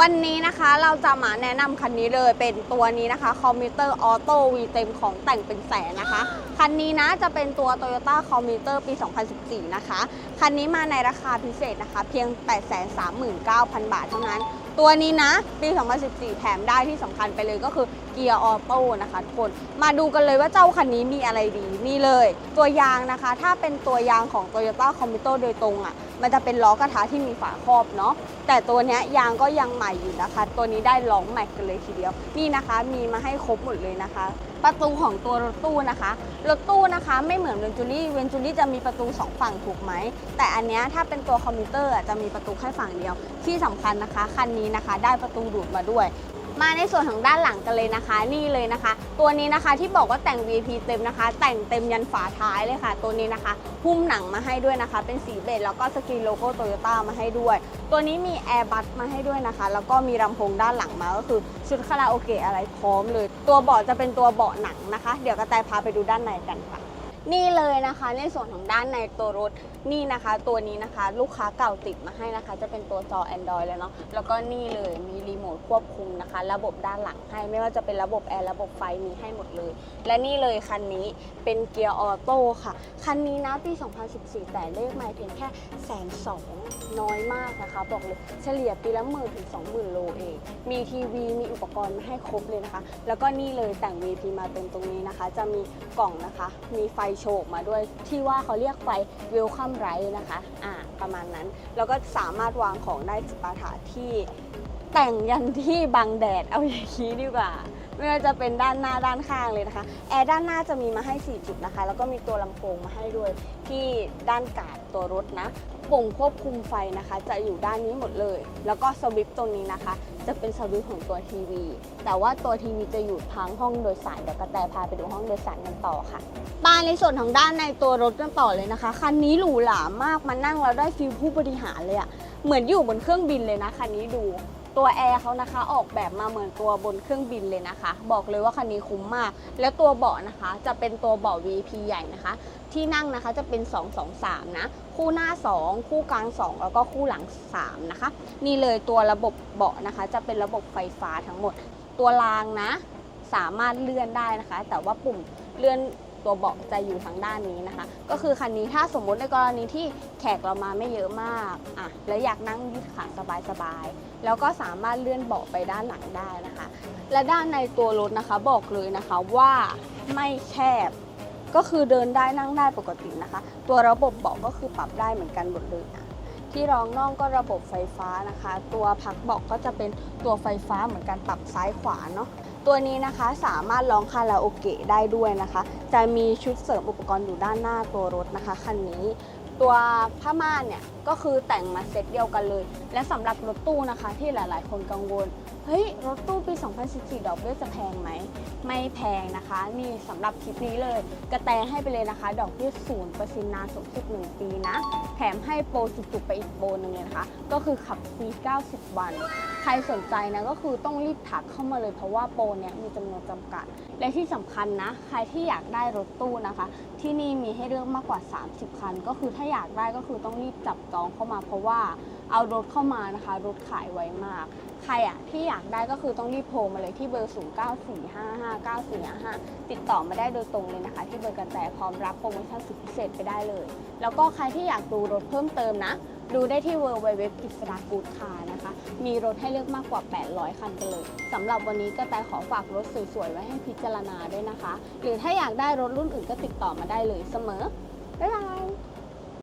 วันนี้นะคะเราจะมาแนะนำคันนี้เลยเป็นตัวนี้นะคะคอมมิวเตอร์ออโต้วีเต็มของแต่งเป็นแสนนะคะ คันนี้นะจะเป็นตัว Toyota c o m m u t e r ปี 2014 นะคะ คันนี้มาในราคาพิเศษนะคะ เพียง 839,000 บาทเท่านั้น ตัวนี้นะ ปี 2014 แถมได้ที่สำคัญไปเลยก็คือ เกียร์ออโต้นะคะทุกคนมาดูกันเลยว่าเจ้าคันนี้มีอะไรดีนี่เลย ตัวยางนะคะ ถ้าเป็นตัวยางของ Toyota c o m m u t e r โดยตรงอะ่ะ มันจะเป็นล้อกระทะที่มีฝาครอบเนาะแต่ตัวนี้ยางก็ยังใหม่อยู่นะคะ ตัวนี้ได้ลองแม็กกันเลยทีเดียว นี่นะคะมีมาให้ครบหมดเลยนะคะ ประตูของตัวรถตู้นะคะรถตู้นะคะไม่เหมือนเวนจูรี่เวนจูรี่จะมีประตูสองฝั่งถูกไหม แต่อันนี้ถ้าเป็นตัวคอมพิวเตอร์จะมีประตูแค่ฝั่งเดียว ที่สำคัญนะคะ คันนี้นะคะได้ประตูดูดมาด้วย มาในส่วนของด้านหลังกันเลยนะคะ นี่เลยนะคะ ตัวนี้นะคะที่บอกว่าแต่ง V P เต็มนะคะ แต่งเต็มยันฝาท้ายเลยค่ะ ตัวนี้นะคะหุ้มหนังมาให้ด้วยนะคะ เป็นสีเบจแล้วก็สกรีนโลโก้โตโยต้ามาให้ด้วย ตัวนี้มีแอร์บัสมาให้ด้วยนะคะ แล้วก็มีลำโพงด้านหลังมาก็คือชุดคาราโอเกะอะไรพร้อมเลย ตัวเบาะจะเป็นตัวเบาะหนังนะคะ เดี๋ยวกระแตพาไปดูด้านในกันค่ะ นี่เลยนะคะในส่วนของด้านในตัวรถนี่นะคะ ตัวนี้นะคะ ลูกค้าเก่าติดมาให้นะคะ จะเป็นตัวจอ Android เลยเนาะแล้วก็นี่เลยมีรีโมทควบคุมนะคะ ระบบด้านหลังให้ไม่ว่าจะเป็นระบบแอร์ระบบไฟมีให้หมดเลย และนี่เลยคันนี้เป็นเกียร์ออโต้ค่ะ คันนี้นะปี 2014 แต่เลขไม่เพียงแค่แสนสองน้อยมากนะคะ บอกเลยเฉลี่ยปีละหมื่นถึงสองหมื่นโลเอง มีทีวีมีอุปกรณ์ให้ครบเลยนะคะ แล้วก็นี่เลยแต่ง VP มาเป็นตรงนี้นะคะ จะมีกล่องนะคะ มีไฟโชกมาด้วยที่ว่าเขาเรียกไฟ Welcome Light นะคะอ่าประมาณนั้น แล้วก็สามารถวางของได้จิปาถาที่แต่งยันที่บังแดดเอาอย่างนี้ดีกว่า ไม่ว่าจะเป็นด้านหน้าด้านข้างเลยนะคะ แอร์ด้านหน้าจะมีมาให้ 4 จุดนะคะ แล้วก็มีตัวลำโพงมาให้ด้วยที่ด้านกาดตัวรถนะปุ่มควบคุมไฟนะคะ จะอยู่ด้านนี้หมดเลย แล้วก็สวิตช์ตรงนี้นะคะ จะเป็นสวิตช์ของตัวทีวี แต่ว่าตัวทีวีจะอยู่ทางห้องโดยสารเดี๋ยวกระแตพาไปดูห้องโดยสารกันต่อค่ะมาในส่วนของด้านในตัวรถกันต่อเลยนะคะ คันนี้หรูหรามากมานั่งแล้วได้ฟิลผู้บริหารเลยอะเหมือนอยู่บนเครื่องบินเลยนะคันนี้ดู ตัวแอร์เขานะคะออกแบบมาเหมือนตัวบนเครื่องบินเลยนะคะ บอกเลยว่าคันนี้คุ้มมาก แล้วตัวเบาะนะคะ จะเป็นตัวเบาะ VP ใหญ่นะคะ ที่นั่งนะคะจะเป็น 2 2 3 นะ คู่หน้า 2 คู่กลาง 2 แล้วก็คู่หลัง 3 นะคะ นี่เลยตัวระบบเบาะนะคะ จะเป็นระบบไฟฟ้าทั้งหมด ตัวรางนะ สามารถเลื่อนได้นะคะ แต่ว่าปุ่มเลื่อน ตัวเบาะจะอยู่ทางด้านนี้นะคะ ก็คือคันนี้ถ้าสมมติในกรณีที่แขกเรามาไม่เยอะมากอะแล้วอยากนั่งยืดขาสบายๆแล้วก็สามารถเลื่อนเบาะไปด้านหลังได้นะคะ และด้านในตัวรถนะคะบอกเลยนะคะว่าไม่แคบก็คือเดินได้นั่งได้ปกตินะคะ ตัวระบบเบาะก็คือปรับได้เหมือนกันหมดเลยนะ ที่รองน่องก็ระบบไฟฟ้านะคะ ตัวพักเบาะก็จะเป็นตัวไฟฟ้าเหมือนกันปรับซ้ายขวาเนาะตัวนี้นะคะสามารถร้องคาราโอเกะได้ด้วยนะคะ จะมีชุดเสริมอุปกรณ์อยู่ด้านหน้าตัวรถนะคะคันนี้ ตัวผ้าม่านเนี่ยก็คือแต่งมาเซตเดียวกันเลย และสำหรับรถตู้นะคะที่หลาย ๆ คนกังวล เฮ้ย รถตู้ปี 2014 ดอกเบี้ยจะแพงไหม ไม่แพงนะคะ นี่สำหรับคลิปนี้เลย กระแตให้ไปเลยนะคะ ดอกเบี้ย0%นย์เปอร์เซ็นสูงสุด1ปีนะ แถมให้โปรจุกๆไปอีกโปรหนึ่งเลยนะคะ ก็คือขับฟรี 90 วัน ใครสนใจนะก็คือต้องรีบถักเข้ามาเลยเพราะว่าโปรเนี้ยมีจำนวนจำกัด และที่สำคัญนะ ใครที่อยากได้รถตู้นะคะ ที่นี่มีให้เลือกมากกว่า 30 คัน ก็คือถ้าอยากได้ก็คือต้องรีบจับจองเข้ามา เพราะว่าเอารถเข้ามานะคะ รถขายไวมาก ใครอะที่อยากได้ก็คือต้องรีบโทรมาเลยที่เบอร์ 0945594455 ติดต่อมาได้โดยตรงเลยนะคะ ที่เบอร์กระแตพร้อมรับโปรโมชั่นสุดพิเศษไปได้เลย แล้วก็ใครที่อยากดูรถเพิ่มเติมนะ ดูได้ที่ w w w กิษณากูดคานะคะ มีรถให้เลือกมากกว่า 800 คันกันเลยสำหรับวันนี้กระแตขอฝากรถสวยๆ ไว้ให้พิจารณาด้วยนะคะ หรือถ้าอยากได้รถรุ่นอื่นก็ติดต่อมาได้เลยเสมอ บ๊ายบาย